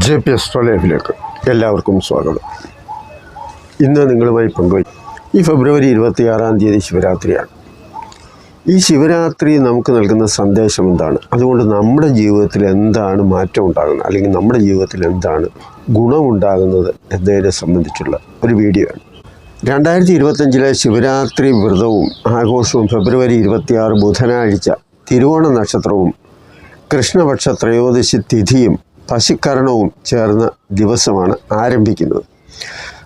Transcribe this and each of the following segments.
J P എസ്ട്രോ ലൈഫിലേക്ക് എല്ലാവർക്കും സ്വാഗതം. ഇന്ന് നിങ്ങളുമായി പങ്കുവയ്ക്കും. ഈ ഫെബ്രുവരി ഇരുപത്തിയാറാം തീയതി ശിവരാത്രിയാണ്. ഈ ശിവരാത്രി നമുക്ക് നൽകുന്ന സന്ദേശം എന്താണ്? അതുകൊണ്ട് നമ്മുടെ ജീവിതത്തിൽ എന്താണ് മാറ്റം ഉണ്ടാകുന്നത്? അല്ലെങ്കിൽ നമ്മുടെ ജീവിതത്തിൽ എന്താണ് ഗുണമുണ്ടാകുന്നത് എന്നതിനെ സംബന്ധിച്ചുള്ള ഒരു വീഡിയോ ആണ് രണ്ടായിരത്തി ഇരുപത്തഞ്ചിലെ ശിവരാത്രി വ്രതവും ആഘോഷവും ഫെബ്രുവരി ഇരുപത്തിയാറ് ബുധനാഴ്ച തിരുവോണ നക്ഷത്രവും കൃഷ്ണപക്ഷ ത്രയോദശി തിഥിയും പശുക്കരണവും ചേർന്ന ദിവസമാണ് ആരംഭിക്കുന്നത്.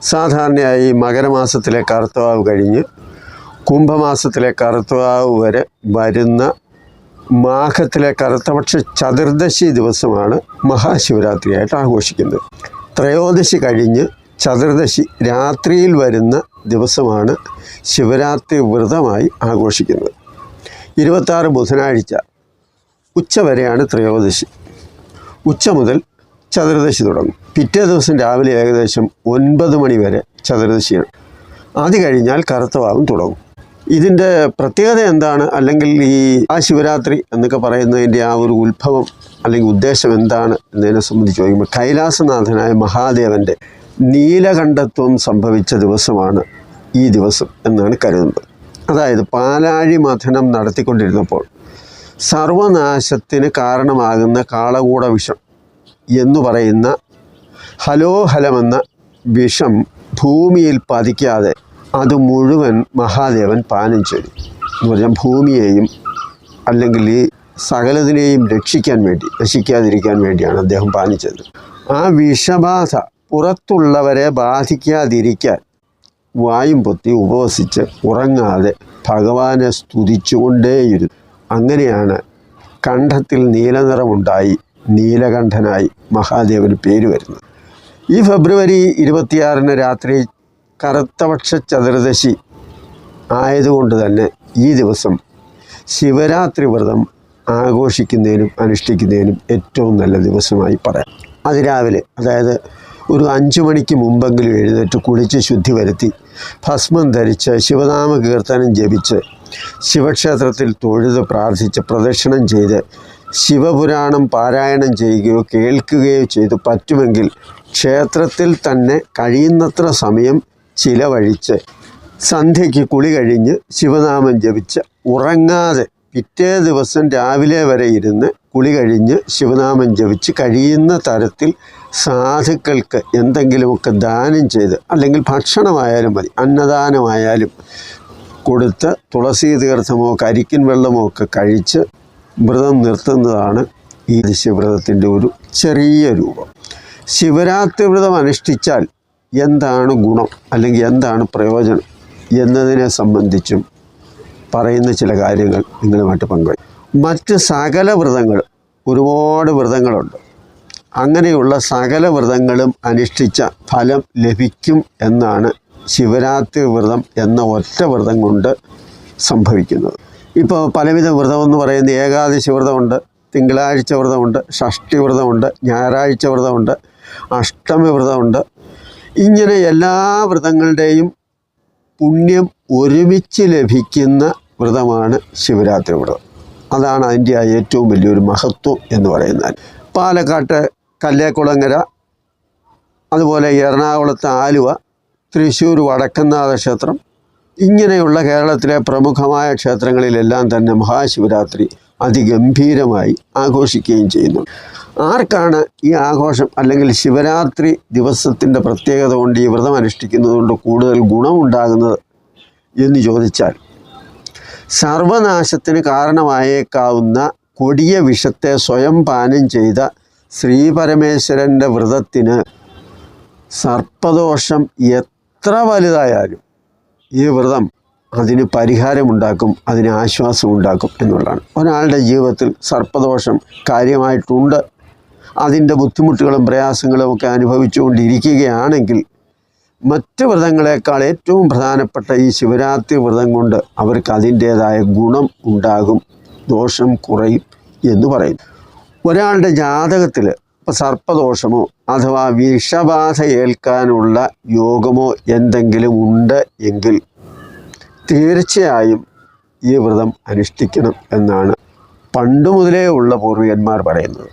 സാധാരണയായി മകരമാസത്തിലെ കറുത്തവാവ് കഴിഞ്ഞ് കുംഭമാസത്തിലെ കറുത്തവാവ് വരെ വരുന്ന മാഘത്തിലെ കറുത്തപക്ഷ ചതുർദശി ദിവസമാണ് മഹാശിവരാത്രിയായിട്ട് ആഘോഷിക്കുന്നത്. ത്രയോദശി കഴിഞ്ഞ് ചതുർദശി രാത്രിയിൽ വരുന്ന ദിവസമാണ് ശിവരാത്രി വ്രതമായി ആഘോഷിക്കുന്നത്. ഇരുപത്താറ് ബുധനാഴ്ച ഉച്ചവരെയാണ് ത്രയോദശി. ഉച്ച മുതൽ ചതുർദശി തുടങ്ങും. പിറ്റേ ദിവസം രാവിലെ ഏകദേശം ഒൻപത് മണി വരെ ചതുർദശിയാണ്. അത് കഴിഞ്ഞാൽ കറുത്തവാവും തുടങ്ങും. ഇതിന്റെ പ്രത്യേകത എന്താണ്? അല്ലെങ്കിൽ ഈ ആ ശിവരാത്രി എന്നൊക്കെ പറയുന്നതിന്റെ ആ ഒരു ഉത്ഭവം അല്ലെങ്കിൽ ഉദ്ദേശം എന്താണ് എന്നതിനെ സംബന്ധിച്ച് ചോദിക്കുമ്പോൾ കൈലാസനാഥനായ മഹാദേവന്റെ നീലകണ്ഠത്വം സംഭവിച്ച ദിവസമാണ് ഈ ദിവസം എന്നാണ് കരുതുന്നത്. അതായത് പാലാഴി മഥനം നടത്തിക്കൊണ്ടിരുന്നപ്പോൾ സർവനാശത്തിന് കാരണമാകുന്ന കാളകൂട വിഷം എന്നു പറയുന്ന ഹലോഹലമെന്ന വിഷം ഭൂമിയിൽ പതിക്കാതെ അത് മുഴുവൻ മഹാദേവൻ പാനം ചെയ്തു. എന്ന് പറഞ്ഞാൽ ഭൂമിയെയും അല്ലെങ്കിൽ ഈ സകലതിനെയും രക്ഷിക്കാൻ വേണ്ടി രക്ഷിക്കാതിരിക്കാൻ വേണ്ടിയാണ് അദ്ദേഹം പാനിച്ചത് ആ വിഷബാധ പുറത്തുള്ളവരെ ബാധിക്കാതിരിക്കാൻ വായും പൊത്തി ഉപവസിച്ച് ഉറങ്ങാതെ ഭഗവാനെ സ്തുതിച്ചുകൊണ്ടേയിരുന്നു. അങ്ങനെയാണ് കണ്ഠത്തിൽ നീലനിറമുണ്ടായി നീലകണ്ഠനായി മഹാദേവന് പേര് വരുന്നത്. ഈ ഫെബ്രുവരി ഇരുപത്തിയാറിന് രാത്രി കറുത്തപക്ഷ ചതുർദശി ആയതുകൊണ്ട് തന്നെ ഈ ദിവസം ശിവരാത്രി വ്രതം ആഘോഷിക്കുന്നതിനും അനുഷ്ഠിക്കുന്നതിനും ഏറ്റവും നല്ല ദിവസമായി പറയാം. അതിരാവിലെ അതായത് ഒരു അഞ്ചു മണിക്ക് മുമ്പെങ്കിലും എഴുന്നേറ്റ് കുളിച്ച് ശുദ്ധി വരുത്തി ഭസ്മം ധരിച്ച് ശിവനാമ കീർത്തനം ജപിച്ച് ശിവക്ഷേത്രത്തിൽ തൊഴുത് പ്രാർത്ഥിച്ച് പ്രദക്ഷിണം ചെയ്ത് ശിവപുരാണം പാരായണം ചെയ്യുകയോ കേൾക്കുകയോ ചെയ്ത് പറ്റുമെങ്കിൽ ക്ഷേത്രത്തിൽ തന്നെ കഴിയുന്നത്ര സമയം ചിലവഴിച്ച് സന്ധ്യയ്ക്ക് കുളി കഴിഞ്ഞ് ശിവനാമം ജപിച്ച് ഉറങ്ങാതെ പിറ്റേ ദിവസം രാവിലെ വരെ ഇരുന്ന് കുളി കഴിഞ്ഞ് ശിവനാമം ജപിച്ച് കഴിയുന്ന തരത്തിൽ സാധുക്കൾക്ക് എന്തെങ്കിലുമൊക്കെ ദാനം ചെയ്ത് അല്ലെങ്കിൽ ഭക്ഷണമായാലും മതി അന്നദാനമായാലും കൊടുത്ത് തുളസി തീർത്ഥമോ കരിക്കിൻ വെള്ളമോ ഒക്കെ കഴിച്ച് വ്രതം നിർത്തുന്നതാണ് ഈ ശിവവ്രതത്തിന്റെ ഒരു ചെറിയ രൂപം. ശിവരാത്രി വ്രതം അനുഷ്ഠിച്ചാൽ എന്താണ് ഗുണം അല്ലെങ്കിൽ എന്താണ് പ്രയോജനം എന്നതിനെ സംബന്ധിച്ചും പറയുന്ന ചില കാര്യങ്ങൾ നിങ്ങളുമായിട്ട് പങ്കുവയ്ക്കും. മറ്റ് സകല വ്രതങ്ങൾ ഒരുപാട് വ്രതങ്ങളുണ്ട്. അങ്ങനെയുള്ള സകല വ്രതങ്ങളും അനുഷ്ഠിച്ച ഫലം ലഭിക്കും എന്നാണ് ശിവരാത്രി വ്രതം എന്ന ഒറ്റ വ്രതം കൊണ്ട് സംഭവിക്കുന്നത്. ഇപ്പോൾ പലവിധ വ്രതം എന്ന് പറയുന്ന ഏകാദശി വ്രതമുണ്ട് തിങ്കളാഴ്ച വ്രതമുണ്ട് ഷഷ്ടി വ്രതമുണ്ട് ഞായറാഴ്ച വ്രതമുണ്ട് അഷ്ടമി വ്രതമുണ്ട്. ഇങ്ങനെ എല്ലാ വ്രതങ്ങളുടെയും പുണ്യം ഒരുമിച്ച് ലഭിക്കുന്ന വ്രതമാണ് ശിവരാത്രി വ്രതം. അതാണ് അതിന്റെ ഏറ്റവും വലിയൊരു മഹത്വം എന്ന് പറയുന്നത്. പാലക്കാട്ട് കല്ലേക്കുളങ്ങര അതുപോലെ എറണാകുളത്ത് ആലുവ തൃശ്ശൂർ വടക്കനാഥ ക്ഷേത്രം. ഇങ്ങനെയുള്ള കേരളത്തിലെ പ്രമുഖമായ ക്ഷേത്രങ്ങളിലെല്ലാം തന്നെ മഹാശിവരാത്രി അതിഗംഭീരമായി ആഘോഷിക്കുകയും ചെയ്യുന്നു. ആർക്കാണ് ഈ ആഘോഷം അല്ലെങ്കിൽ ശിവരാത്രി ദിവസത്തിന്റെ പ്രത്യേകത കൊണ്ട് ഈ വ്രതം അനുഷ്ഠിക്കുന്നത് കൊണ്ട് കൂടുതൽ ഗുണമുണ്ടാകുന്നത് എന്ന് ചോദിച്ചാൽ സർവനാശത്തിന് കാരണമായേക്കാവുന്ന കൊടിയ വിഷത്തെ സ്വയം പാനം ചെയ്ത ശ്രീപരമേശ്വരന്റെ വ്രതത്തിന് സർപ്പദോഷം എത്ര വലുതായാലും ഈ വ്രതം അതിന് പരിഹാരമുണ്ടാക്കും അതിന് ആശ്വാസം ഉണ്ടാക്കും എന്നുള്ളതാണ്. ഒരാളുടെ ജീവിതത്തിൽ സർപ്പദോഷം കാര്യമായിട്ടുണ്ട്. അതിന്റെ ബുദ്ധിമുട്ടുകളും പ്രയാസങ്ങളും ഒക്കെ അനുഭവിച്ചുകൊണ്ടിരിക്കുകയാണെങ്കിൽ മറ്റ് വ്രതങ്ങളെക്കാൾ ഏറ്റവും പ്രധാനപ്പെട്ട ഈ ശിവരാത്രി വ്രതം കൊണ്ട് അവർക്ക് അതിന്റേതായ ഗുണം ഉണ്ടാകും ദോഷം കുറയും എന്ന് പറയും ഒരാളുടെ ജാതകത്തിൽ സർപ്പദോഷമോ അഥവാ വിഷബാധ ഏൽക്കാനുള്ള യോഗമോ എന്തെങ്കിലും ഉണ്ട് എങ്കിൽ തീർച്ചയായും ഈ വ്രതം അനുഷ്ഠിക്കണം എന്നാണ് പണ്ട് മുതലേ ഉള്ള പൂർവികന്മാർ പറയുന്നത്.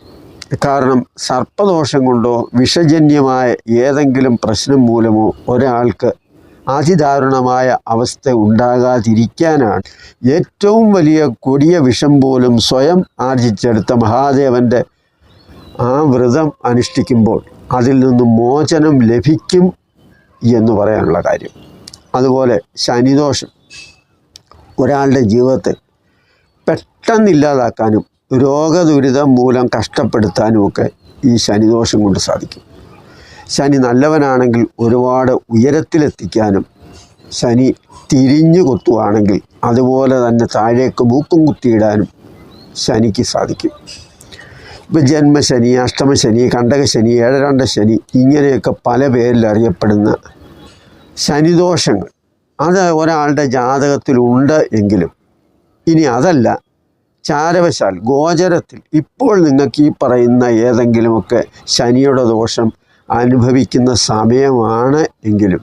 കാരണം സർപ്പദോഷം കൊണ്ടോ വിഷജന്യമായ ഏതെങ്കിലും പ്രശ്നം മൂലമോ ഒരാൾക്ക് അതിദാരുണമായ അവസ്ഥ ഉണ്ടാകാതിരിക്കാനാണ് ഏറ്റവും വലിയ കൊടിയ വിഷം പോലും സ്വയം ആർജിച്ചെടുത്ത മഹാദേവന്റെ ആ വ്രതം അനുഷ്ഠിക്കുമ്പോൾ അതിൽ നിന്ന് മോചനം ലഭിക്കും എന്ന് പറയാനുള്ള കാര്യം. അതുപോലെ ശനിദോഷം ഒരാളുടെ ജീവിതത്തെ പെട്ടെന്നില്ലാതാക്കാനും രോഗദുരിതം മൂലം കഷ്ടപ്പെടുത്താനുമൊക്കെ ഈ ശനിദോഷം കൊണ്ട് സാധിക്കും. ശനി നല്ലവനാണെങ്കിൽ ഒരുപാട് ഉയരത്തിലെത്തിക്കാനും ശനി തിരിഞ്ഞു കുത്തുവാണെങ്കിൽ അതുപോലെ തന്നെ താഴേക്ക് മൂക്കും കുത്തിയിടാനും ശനിക്ക് സാധിക്കും. ജന്മശനി അഷ്ടമശനി കണ്ടകശനി ഏഴരണ്ട ശനി ഇങ്ങനെയൊക്കെ പല പേരിൽ അറിയപ്പെടുന്ന ശനിദോഷങ്ങൾ. അത് ഒരാളുടെ ജാതകത്തിലുണ്ട് എങ്കിലും ഇനി അതല്ല. ചാരവശാൽ ഗോചരത്തിൽ ഇപ്പോൾ നിങ്ങൾക്ക് ഈ പറയുന്ന ഏതെങ്കിലുമൊക്കെ ശനിയുടെ ദോഷം അനുഭവിക്കുന്ന സമയമാണ് എങ്കിലും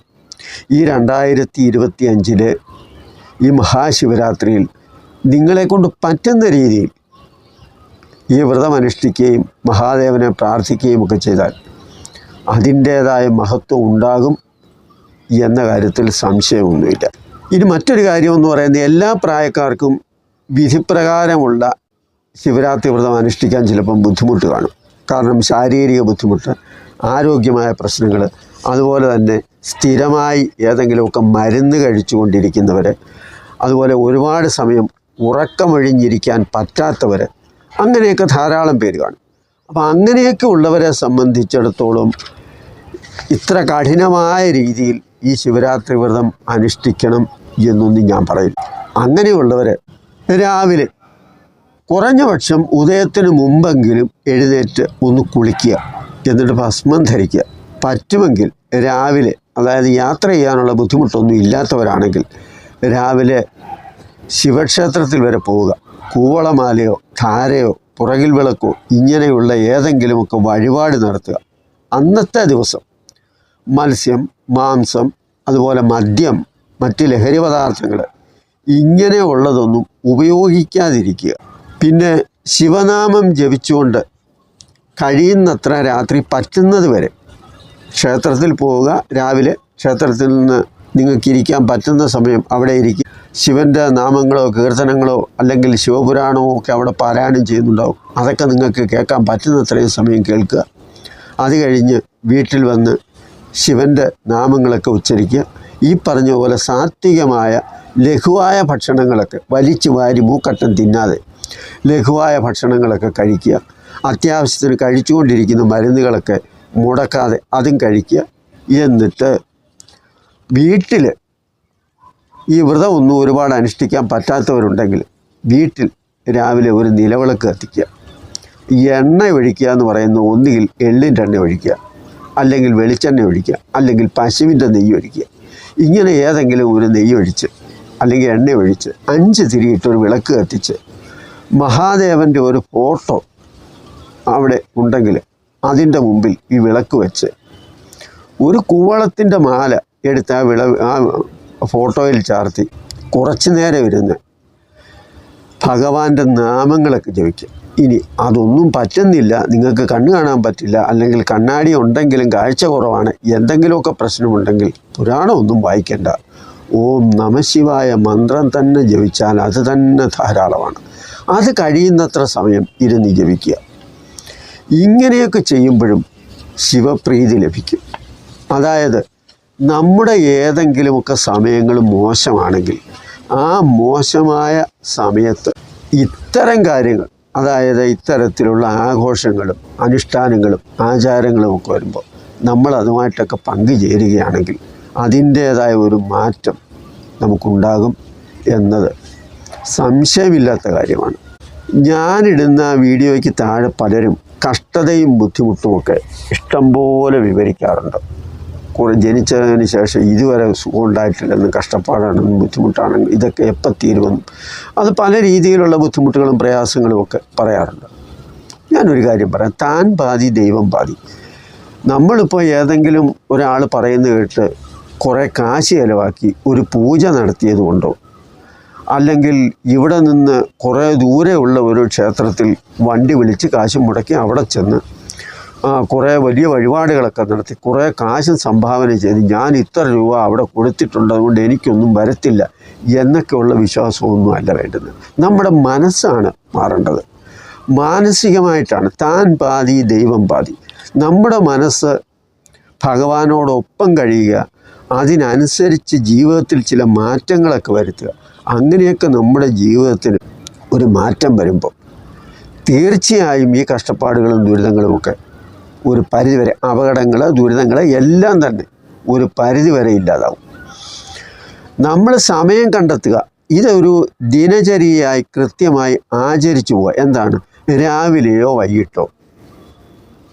ഈ രണ്ടായിരത്തി ഇരുപത്തി അഞ്ചിലെ ഈ മഹാശിവരാത്രിയിൽ നിങ്ങളെക്കൊണ്ട് പറ്റുന്ന രീതിയിൽ ഈ വ്രതം അനുഷ്ഠിക്കുകയും മഹാദേവനെ പ്രാർത്ഥിക്കുകയും ഒക്കെ ചെയ്താൽ അതിന്റേതായ മഹത്വം ഉണ്ടാകും എന്ന കാര്യത്തിൽ സംശയമൊന്നുമില്ല. ഇനി മറ്റൊരു കാര്യമെന്ന് പറയുന്നത് എല്ലാ പ്രായക്കാർക്കും വിധിപ്രകാരമുള്ള ശിവരാത്രി വ്രതം അനുഷ്ഠിക്കാൻ ചിലപ്പം ബുദ്ധിമുട്ട് കാണും. കാരണം ശാരീരിക ബുദ്ധിമുട്ട് ആരോഗ്യമായ പ്രശ്നങ്ങൾ അതുപോലെ തന്നെ സ്ഥിരമായി ഏതെങ്കിലുമൊക്കെ മരുന്ന് കഴിച്ചുകൊണ്ടിരിക്കുന്നവർ അതുപോലെ ഒരുപാട് സമയം ഉറക്കമൊഴിഞ്ഞിരിക്കാൻ പറ്റാത്തവർ അങ്ങനെയൊക്കെ ധാരാളം പേര് കാണും. അപ്പോൾ അങ്ങനെയൊക്കെ ഉള്ളവരെ സംബന്ധിച്ചിടത്തോളം ഇത്ര കഠിനമായ രീതിയിൽ ഈ ശിവരാത്രി വ്രതം അനുഷ്ഠിക്കണം എന്നൊന്നും ഞാൻ പറയില്ല. അങ്ങനെയുള്ളവർ രാവിലെ കുറഞ്ഞ പക്ഷം ഉദയത്തിന് മുമ്പെങ്കിലും എഴുന്നേറ്റ് ഒന്ന് കുളിക്കുക എന്നിട്ട് ഭസ്മം ധരിക്കുക. പറ്റുമെങ്കിൽ രാവിലെ അതായത് യാത്ര ചെയ്യാനുള്ള ബുദ്ധിമുട്ടൊന്നും ഇല്ലാത്തവരാണെങ്കിൽ രാവിലെ ശിവക്ഷേത്രത്തിൽ വരെ പോവുക. കൂവളമാലയോ ധാരയോ പുറകിൽ വിളക്കോ ഇങ്ങനെയുള്ള ഏതെങ്കിലുമൊക്കെ വഴിപാട് നടത്തുക. അന്നത്തെ ദിവസം മത്സ്യം മാംസം അതുപോലെ മദ്യം മറ്റ് ലഹരി പദാർത്ഥങ്ങൾ ഇങ്ങനെയുള്ളതൊന്നും ഉപയോഗിക്കാതിരിക്കുക. പിന്നെ ശിവനാമം ജപിച്ചുകൊണ്ട് കഴിയുന്നത്ര രാത്രി പറ്റുന്നത് വരെ ക്ഷേത്രത്തിൽ പോവുക. രാവിലെ ക്ഷേത്രത്തിൽ നിന്ന് നിങ്ങൾക്ക് ഇരിക്കാൻ പറ്റുന്ന സമയം അവിടെ ഇരിക്കുക. ശിവന്റെ നാമങ്ങളോ കീർത്തനങ്ങളോ അല്ലെങ്കിൽ ശിവപുരാണമോ ഒക്കെ അവിടെ പാരായണം ചെയ്യുന്നുണ്ടാവും. അതൊക്കെ നിങ്ങൾക്ക് കേൾക്കാൻ പറ്റുന്നത്രയും സമയം കേൾക്കുക. അത് കഴിഞ്ഞ് വീട്ടിൽ വന്ന് ശിവന്റെ നാമങ്ങളൊക്കെ ഉച്ചരിക്കുക. ഈ പറഞ്ഞ പോലെ സാത്വികമായ ലഘുവായ ഭക്ഷണങ്ങളൊക്കെ വലിച്ചു വാരി മൂക്കട്ടം തിന്നാതെ ലഘുവായ ഭക്ഷണങ്ങളൊക്കെ കഴിക്കുക. അത്യാവശ്യത്തിന് കഴിച്ചുകൊണ്ടിരിക്കുന്ന മരുന്നുകളൊക്കെ മുടക്കാതെ അതും കഴിക്കുക. എന്നിട്ട് വീട്ടിൽ ഈ വ്രതം ഒന്നും ഒരുപാട് അനുഷ്ഠിക്കാൻ പറ്റാത്തവരുണ്ടെങ്കിൽ വീട്ടിൽ രാവിലെ ഒരു നിലവിളക്ക് കത്തിക്കുക. എണ്ണ ഒഴിക്കുക എന്ന് പറയുന്നത് ഒന്നുകിൽ എള്ളിന്റെ എണ്ണ ഒഴിക്കുക അല്ലെങ്കിൽ വെളിച്ചെണ്ണ ഒഴിക്കുക അല്ലെങ്കിൽ പശുവിന്റെ നെയ്യ് ഒഴിക്കുക. ഇങ്ങനെ ഏതെങ്കിലും ഒരു നെയ്യ് ഒഴിച്ച് അല്ലെങ്കിൽ എണ്ണ ഒഴിച്ച് അഞ്ച് തിരിയിട്ട് ഒരു വിളക്ക് കത്തിച്ച് മഹാദേവന്റെ ഒരു ഫോട്ടോ അവിടെ ഉണ്ടെങ്കിൽ അതിന്റെ മുമ്പിൽ ഈ വിളക്ക് വെച്ച് ഒരു കൂവളത്തിന്റെ മാല എടുത്ത് ആ വിള ആ ഫോട്ടോയിൽ ചാർത്തി കുറച്ച് നേരം ഇരുന്ന് ഭഗവാന്റെ നാമങ്ങളൊക്കെ ജപിക്കുക. ഇനി അതൊന്നും പറ്റുന്നില്ല. നിങ്ങൾക്ക് കണ്ണ് കാണാൻ പറ്റില്ല. അല്ലെങ്കിൽ കണ്ണാടി ഉണ്ടെങ്കിലും കാഴ്ച കുറവാണ്. എന്തെങ്കിലുമൊക്കെ പ്രശ്നമുണ്ടെങ്കിൽ പുരാണമൊന്നും വായിക്കേണ്ട. ഓം നമശിവായ മന്ത്രം തന്നെ ജപിച്ചാൽ അത് തന്നെ ധാരാളമാണ്. അത് കഴിയുന്നത്ര സമയം ഇരുന്ന് ജപിക്കുക. ഇങ്ങനെയൊക്കെ ചെയ്യുമ്പോഴും ശിവപ്രീതി ലഭിക്കും. അതായത് നമ്മുടെ ഏതെങ്കിലുമൊക്കെ സമയങ്ങൾ മോശമാണെങ്കിൽ ആ മോശമായ സമയത്ത് ഇത്തരം കാര്യങ്ങൾ അതായത് ഇത്തരത്തിലുള്ള ആഘോഷങ്ങളും അനുഷ്ഠാനങ്ങളും ആചാരങ്ങളും ഒക്കെ വരുമ്പോൾ നമ്മൾ അതുമായിട്ടൊക്കെ പങ്കുചേരുകയാണെങ്കിൽ അതിന്റേതായ ഒരു മാറ്റം നമുക്കുണ്ടാകും എന്നത് സംശയമില്ലാത്ത കാര്യമാണ്. ഞാനിടുന്ന വീഡിയോയ്ക്ക് താഴെ പലരും കഷ്ടതയും ബുദ്ധിമുട്ടുമൊക്കെ ഇഷ്ടംപോലെ വിവരിക്കാറുണ്ട്. കുറെ ജനിച്ചതിന് ശേഷം ഇതുവരെ സുഖം ഉണ്ടായിട്ടില്ലെന്നും കഷ്ടപ്പാടാണെന്നും ബുദ്ധിമുട്ടാണെന്നും ഇതൊക്കെ എപ്പോൾ തീരുമെന്നും. അത് പല രീതിയിലുള്ള ബുദ്ധിമുട്ടുകളും പ്രയാസങ്ങളും ഒക്കെ പറയാറുണ്ട്. ഞാനൊരു കാര്യം പറയാം. താൻ പാതി ദൈവം പാതി നമ്മളിപ്പോൾ ഏതെങ്കിലും ഒരാൾ പറയുന്ന കേട്ട് കുറേ കാശ് ചിലവാക്കി ഒരു പൂജ നടത്തിയത് അല്ലെങ്കിൽ ഇവിടെ നിന്ന് കുറേ ദൂരെയുള്ള ഒരു ക്ഷേത്രത്തിൽ വണ്ടി വിളിച്ച് കാശ് മുടക്കി അവിടെ ചെന്ന് കുറേ വലിയ വഴിപാടുകളൊക്കെ നടത്തി കുറേ കാശും സംഭാവന ചെയ്ത് ഞാൻ ഇത്ര രൂപ അവിടെ കൊടുത്തിട്ടുണ്ട് അതുകൊണ്ട് എനിക്കൊന്നും വരത്തില്ല എന്നൊക്കെയുള്ള വിശ്വാസമൊന്നും അല്ല വേണ്ടത് നമ്മുടെ മനസ്സാണ് മാറേണ്ടത്. മാനസികമായിട്ടാണ് താൻ പാതി ദൈവം പാതി. നമ്മുടെ മനസ്സ് ഭഗവാനോടൊപ്പം കഴിയുക അതിനനുസരിച്ച് ജീവിതത്തിൽ ചില മാറ്റങ്ങളൊക്കെ വരുത്തുക. അങ്ങനെയൊക്കെ നമ്മുടെ ജീവിതത്തിന് ഒരു മാറ്റം വരുമ്പോൾ തീർച്ചയായും ഈ കഷ്ടപ്പാടുകളും ദുരിതങ്ങളുമൊക്കെ ഒരു പരിധിവരെ അപകടങ്ങൾ ദുരിതങ്ങൾ എല്ലാം തന്നെ ഒരു പരിധിവരെ ഇല്ലാതാവും. നമ്മൾ സമയം കണ്ടെത്തുക. ഇതൊരു ദിനചര്യയായി കൃത്യമായി ആചരിച്ചു പോവുക. എന്താണ്? രാവിലെയോ വൈകിട്ടോ.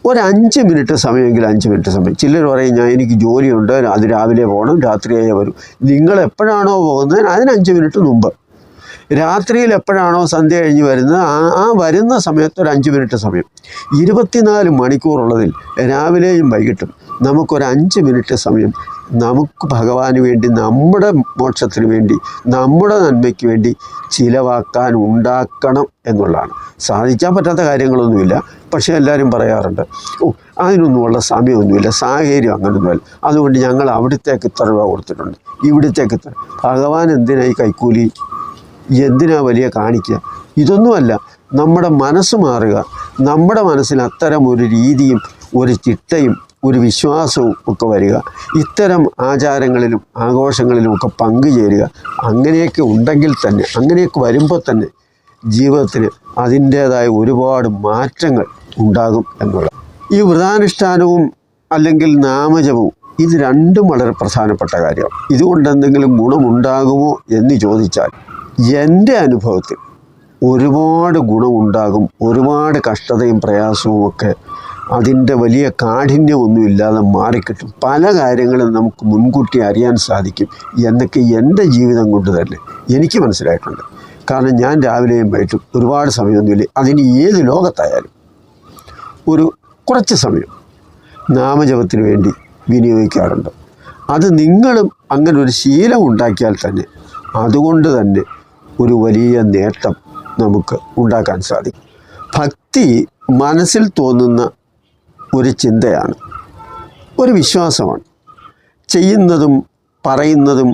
ഒരു അഞ്ച് മിനിറ്റ് സമയമെങ്കിൽ അഞ്ച് മിനിറ്റ് സമയം. ചിലർ പറയും ഞാൻ എനിക്ക് ജോലിയുണ്ട് അത് രാവിലെ പോകണം രാത്രിയായി വരും. നിങ്ങൾ എപ്പോഴാണോ പോകുന്നത്? അതിന് അഞ്ച് മിനിറ്റ് മുമ്പ്. രാത്രിയിൽ എപ്പോഴാണോ സന്ധ്യ കഴിഞ്ഞ് വരുന്നത് ആ ആ വരുന്ന സമയത്ത് ഒരു അഞ്ച് മിനിറ്റ് സമയം. ഇരുപത്തിനാല് മണിക്കൂറുള്ളതിൽ രാവിലെയും വൈകിട്ടും നമുക്കൊരു അഞ്ച് മിനിറ്റ് സമയം നമുക്ക് ഭഗവാന് വേണ്ടി നമ്മുടെ മോക്ഷത്തിന് വേണ്ടി നമ്മുടെ നന്മയ്ക്ക് വേണ്ടി ചിലവാക്കാൻ ഉണ്ടാക്കണം എന്നുള്ളതാണ്. സാധിക്കാൻ പറ്റാത്ത കാര്യങ്ങളൊന്നുമില്ല. പക്ഷേ എല്ലാവരും പറയാറുണ്ട് ഓ അതിനൊന്നുമുള്ള സമയമൊന്നുമില്ല സാഹചര്യം അങ്ങനൊന്നുമില്ല. അതുകൊണ്ട് ഞങ്ങൾ അവിടത്തേക്ക് ഇത്ര രൂപ കൊടുത്തിട്ടുണ്ട്. ഇവിടത്തേക്ക് ഇത്ര ഭഗവാൻ എന്തിനായി കൈക്കൂലി? എന്തിനാ വലിയ കാണിക്കുക? ഇതൊന്നുമല്ല നമ്മുടെ മനസ്സ് മാറുക. നമ്മുടെ മനസ്സിൽ അത്തരം ഒരു രീതിയും ഒരു ചിട്ടയും ഒരു വിശ്വാസവും ഒക്കെ വരിക. ഇത്തരം ആചാരങ്ങളിലും ആഘോഷങ്ങളിലും ഒക്കെ പങ്കുചേരുക. അങ്ങനെയൊക്കെ ഉണ്ടെങ്കിൽ തന്നെ അങ്ങനെയൊക്കെ വരുമ്പോൾ തന്നെ ജീവിതത്തിന് അതിന്റേതായ ഒരുപാട് മാറ്റങ്ങൾ ഉണ്ടാകും എന്നുള്ള ഈ വ്രതാനുഷ്ഠാനവും അല്ലെങ്കിൽ നാമജപവും ഇത് രണ്ടും വളരെ പ്രധാനപ്പെട്ട കാര്യമാണ്. ഇതുകൊണ്ട് എന്തെങ്കിലും ഗുണമുണ്ടാകുമോ എന്ന് ചോദിച്ചാൽ എന്റെ അനുഭവത്തിൽ ഒരുപാട് ഗുണമുണ്ടാകും ഒരുപാട് കഷ്ടതയും പ്രയാസവും ഒക്കെ അതിന്റെ വലിയ കാഠിന്യമൊന്നുമില്ലാതെ മാറിക്കിട്ടും. പല കാര്യങ്ങളും നമുക്ക് മുൻകൂട്ടി അറിയാൻ സാധിക്കും എന്നൊക്കെ എന്റെ ജീവിതം കൊണ്ട് തന്നെ എനിക്ക് മനസ്സിലായിട്ടുണ്ട്. കാരണം ഞാൻ രാവിലെയും വൈകിട്ടും ഒരുപാട് സമയമൊന്നുമില്ല. അതിന് ഏത് ലോകത്തായാലും ഒരു കുറച്ച് സമയം നാമജപത്തിന് വേണ്ടി വിനിയോഗിക്കാറുണ്ട്. അത് നിങ്ങളും അങ്ങനെ ഒരു ശീലം ഉണ്ടാക്കിയാൽ തന്നെ അതുകൊണ്ട് തന്നെ ഒരു വലിയ നേട്ടം നമുക്ക് ഉണ്ടാക്കാൻ സാധിക്കും. ഭക്തി മനസ്സിൽ തോന്നുന്ന ഒരു ചിന്തയാണ്. ഒരു വിശ്വാസമാണ്. ചെയ്യുന്നതും പറയുന്നതും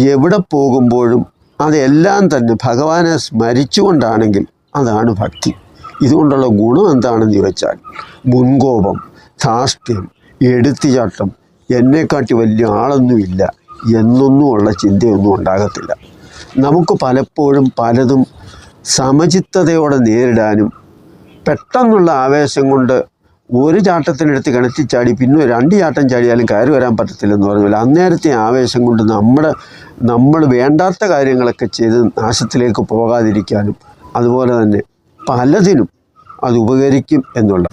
എവിടെ പോകുമ്പോഴും അതെല്ലാം തന്നെ ഭഗവാനെ സ്മരിച്ചുകൊണ്ടാണെങ്കിൽ അതാണ് ഭക്തി. ഇതുകൊണ്ടുള്ള ഗുണം എന്താണെന്ന് ചോദിച്ചാൽ മുൻകോപം ധാർഷ്ട്യം എടുത്തുചാട്ടം എന്നെക്കാട്ടി വലിയ ആളൊന്നുമില്ല എന്നൊന്നുമുള്ള ചിന്തയൊന്നും ഉണ്ടാകത്തില്ല. നമുക്ക് പലപ്പോഴും പലതും സമചിത്തതയോടെ നേരിടാനും പെട്ടെന്നുള്ള ആവേശം കൊണ്ട് ഒരു ചാട്ടത്തിനെടുത്ത് കിണറ്റി ചാടി പിന്നെ രണ്ട് ചാട്ടം ചാടിയാലും കയറി വരാൻ പറ്റത്തില്ലെന്ന് പറഞ്ഞില്ല. അന്നേരത്തെ ആവേശം കൊണ്ട് നമ്മുടെ നമ്മൾ വേണ്ടാത്ത കാര്യങ്ങളൊക്കെ ചെയ്ത് നാശത്തിലേക്ക് പോകാതിരിക്കാനും അതുപോലെ തന്നെ പലതിനും അത് ഉപകരിക്കും എന്നുള്ള.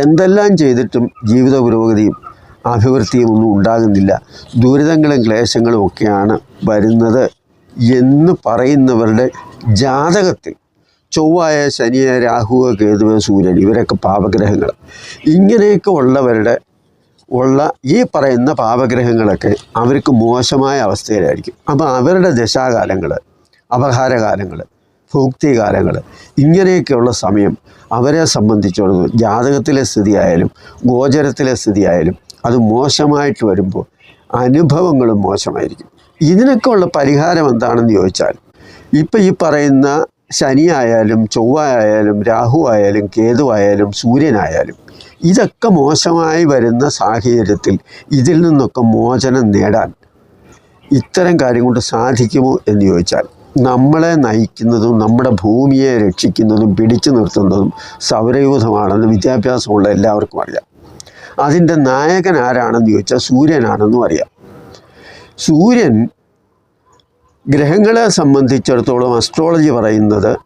എന്തെല്ലാം ചെയ്തിട്ടും ജീവിത പുരോഗതിയും അഭിവൃദ്ധിയും ഒന്നും ഉണ്ടാകുന്നില്ല. ദുരിതങ്ങളും ക്ലേശങ്ങളും ഒക്കെയാണ് വരുന്നത്. എന്ന് പറയുന്നവരുടെ ജാതകത്തിൽ ചൊവ്വായ ശനിയ രാഹുവ കേതുവ സൂര്യൻ ഇവരൊക്കെ പാപഗ്രഹങ്ങൾ. ഇങ്ങനെയൊക്കെ ഉള്ളവരുടെ ഉള്ള ഈ പറയുന്ന പാപഗ്രഹങ്ങളൊക്കെ അവർക്ക് മോശമായ അവസ്ഥയിലായിരിക്കും. അപ്പോൾ അവരുടെ ദശാകാലങ്ങൾ അപഹാരകാലങ്ങൾ ഭൂക്തികാലങ്ങൾ ഇങ്ങനെയൊക്കെയുള്ള സമയം അവരെ സംബന്ധിച്ചിടത്തോളം ജാതകത്തിലെ സ്ഥിതിയായാലും ഗോചരത്തിലെ സ്ഥിതിയായാലും അത് മോശമായിട്ട് വരുമ്പോൾ അനുഭവങ്ങളും മോശമായിരിക്കും. ഇതിനൊക്കെ ഉള്ള പരിഹാരം എന്താണെന്ന് ചോദിച്ചാൽ ഇപ്പം ഈ പറയുന്ന ശനി ആയാലും ചൊവ്വ ആയാലും രാഹു ആയാലും കേതു ആയാലും സൂര്യനായാലും ഇതൊക്കെ മോശമായി വരുന്ന സാഹചര്യത്തിൽ ഇതിൽ നിന്നൊക്കെ മോചനം നേടാൻ ഇത്തരം കാര്യം കൊണ്ട് സാധിക്കുമോ എന്ന് ചോദിച്ചാൽ നമ്മളെ നയിക്കുന്നതും നമ്മുടെ ഭൂമിയെ രക്ഷിക്കുന്നതും പിടിച്ചു നിർത്തുന്നതും സൗരയൂഥമാണെന്ന് വിദ്യാഭ്യാസമുള്ള എല്ലാവർക്കും അറിയാം. അതിന്റെ നായകൻ ആരാണെന്ന് ചോദിച്ചാൽ സൂര്യനാണെന്നും അറിയാം. സൂര്യൻ ഗ്രഹങ്ങളെ സംബന്ധിച്ചിടത്തോളം അസ്ട്രോളജി പറയുന്നത്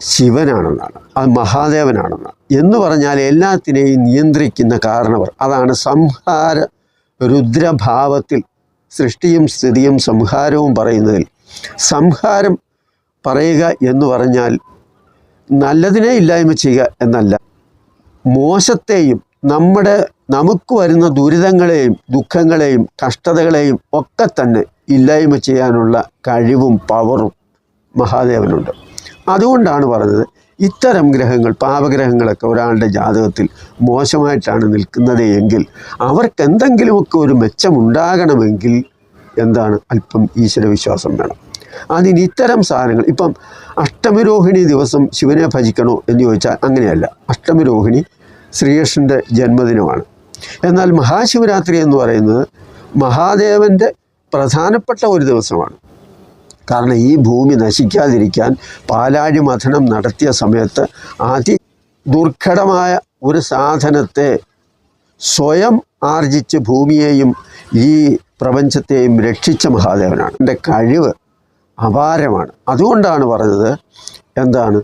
ശിവനാണെന്നാണ്. അത് മഹാദേവനാണെന്നാണ്. എന്ന് പറഞ്ഞാൽ എല്ലാത്തിനെയും നിയന്ത്രിക്കുന്ന കാരണവർ. അതാണ് സംഹാര രുദ്രഭാവത്തിൽ സൃഷ്ടിയും സ്ഥിതിയും സംഹാരവും പറയുന്നതിൽ. സംഹാരം പറയുക എന്ന് പറഞ്ഞാൽ നല്ലതിനെ ഇല്ലായ്മ ചെയ്യുക എന്നല്ല. മോശത്തെയും നമ്മുടെ നമുക്ക് വരുന്ന ദുരിതങ്ങളെയും ദുഃഖങ്ങളെയും കഷ്ടതകളെയും ഒക്കെ തന്നെ ഇല്ലായ്മ ചെയ്യാനുള്ള കഴിവും പവറും മഹാദേവനുണ്ട്. അതുകൊണ്ടാണ് പറഞ്ഞത് ഇത്തരം ഗ്രഹങ്ങൾ പാപഗ്രഹങ്ങളൊക്കെ ഒരാളുടെ ജാതകത്തിൽ മോശമായിട്ടാണ് നിൽക്കുന്നത് എങ്കിൽ അവർക്ക് എന്തെങ്കിലുമൊക്കെ ഒരു മെച്ചമുണ്ടാകണമെങ്കിൽ എന്താണ് അല്പം ഈശ്വരവിശ്വാസം വേണം. അതിന് ഇത്തരം സാധനങ്ങൾ ഇപ്പം അഷ്ടമിരോഹിണി ദിവസം ശിവനെ ഭജിക്കണോ എന്ന് ചോദിച്ചാൽ അങ്ങനെയല്ല. അഷ്ടമിരോഹിണി ശ്രീകൃഷ്ണന്റെ ജന്മദിനമാണ്. എന്നാൽ മഹാശിവരാത്രി എന്ന് പറയുന്നത് മഹാദേവന്റെ പ്രധാനപ്പെട്ട ഒരു ദിവസമാണ്. കാരണം ഈ ഭൂമി നശിക്കാതിരിക്കാൻ പാലാഴി മഥനം നടത്തിയ സമയത്ത് അതി ദുർഘടമായ ഒരു സാധനത്തെ സ്വയം ആർജിച്ച് ഭൂമിയെയും ഈ പ്രപഞ്ചത്തെയും രക്ഷിച്ച മഹാദേവനാണ്. എന്റെ കഴിവ് അപാരമാണ്. അതുകൊണ്ടാണ് പറഞ്ഞത് എന്താണ്?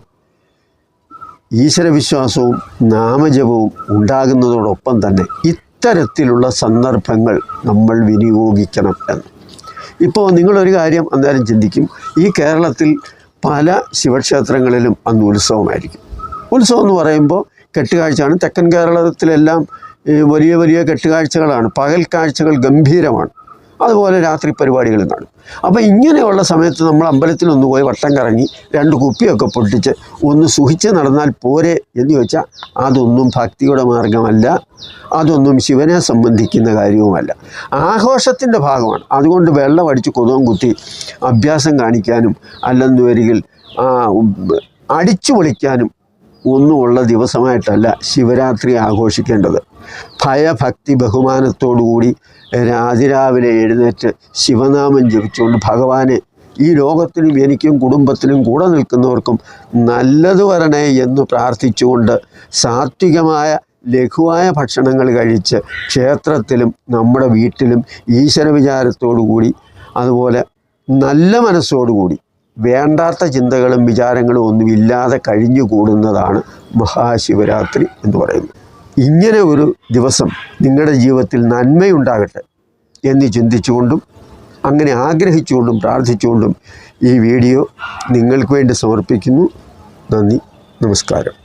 ഈശ്വരവിശ്വാസവും നാമജപവും ഉണ്ടാകുന്നതോടൊപ്പം തന്നെ ഇത്തരത്തിലുള്ള സന്ദർഭങ്ങൾ നമ്മൾ വിനിയോഗിക്കണം എന്ന്. ഇപ്പോൾ നിങ്ങളൊരു കാര്യം അന്നേരം ചിന്തിക്കും. ഈ കേരളത്തിൽ പല ശിവക്ഷേത്രങ്ങളിലും അന്ന് ഉത്സവമായിരിക്കും. ഉത്സവം എന്ന് പറയുമ്പോൾ കെട്ടുകാഴ്ചയാണ്. തെക്കൻ കേരളത്തിലെല്ലാം വലിയ വലിയ കെട്ടുകാഴ്ചകളാണ്. പകൽ കാഴ്ചകൾ ഗംഭീരമാണ്. അതുപോലെ രാത്രി പരിപാടികളും കാണും അപ്പോൾ ഇങ്ങനെയുള്ള സമയത്ത് നമ്മൾ അമ്പലത്തിൽ ഒന്ന് പോയി വട്ടം കറങ്ങി രണ്ട് കുപ്പിയൊക്കെ പൊട്ടിച്ച് ഒന്ന് സുഹിച്ച് നടന്നാൽ പോരെ എന്ന് ചോദിച്ചാൽ അതൊന്നും ഭക്തിയുടെ മാർഗമല്ല അതൊന്നും ശിവനെ സംബന്ധിക്കുന്ന കാര്യവുമല്ല. ആഘോഷത്തിന്റെ ഭാഗമാണ്. അതുകൊണ്ട് വെള്ളം അടിച്ച് കൊതവും കുത്തി അഭ്യാസം കാണിക്കാനും അല്ലെന്ന് വരികിൽ അടിച്ചു പൊളിക്കാനും ഒന്നുമുള്ള ദിവസമായിട്ടല്ല ശിവരാത്രി ആഘോഷിക്കേണ്ടത്. ഭയഭക്തി ബഹുമാനത്തോടുകൂടി അതിരാവിലെ എഴുന്നേറ്റ് ശിവനാമം ജപിച്ചുകൊണ്ട് ഭഗവാനെ ഈ ലോകത്തിനും എനിക്കും കുടുംബത്തിനും കൂടെ നിൽക്കുന്നവർക്കും നല്ലത് വരണേ എന്ന് പ്രാർത്ഥിച്ചുകൊണ്ട് സാത്വികമായ ലഘുവായ ഭക്ഷണങ്ങൾ കഴിച്ച് ക്ഷേത്രത്തിലും നമ്മുടെ വീട്ടിലും ഈശ്വര വിചാരത്തോടുകൂടി അതുപോലെ നല്ല മനസ്സോടുകൂടി വേണ്ടാത്ത ചിന്തകളും വിചാരങ്ങളും ഒന്നുമില്ലാതെ കഴിഞ്ഞുകൂടുന്നതാണ് മഹാശിവരാത്രി എന്ന് പറയുന്നത്. ഇങ്ങനെ ഒരു ദിവസം നിങ്ങളുടെ ജീവിതത്തിൽ നന്മയുണ്ടാകട്ടെ. എന്ന് ചിന്തിച്ചുകൊണ്ടും അങ്ങനെ ആഗ്രഹിച്ചുകൊണ്ടും പ്രാർത്ഥിച്ചുകൊണ്ടും ഈ വീഡിയോ നിങ്ങൾക്ക് വേണ്ടി സമർപ്പിക്കുന്നു. നന്ദി. നമസ്കാരം.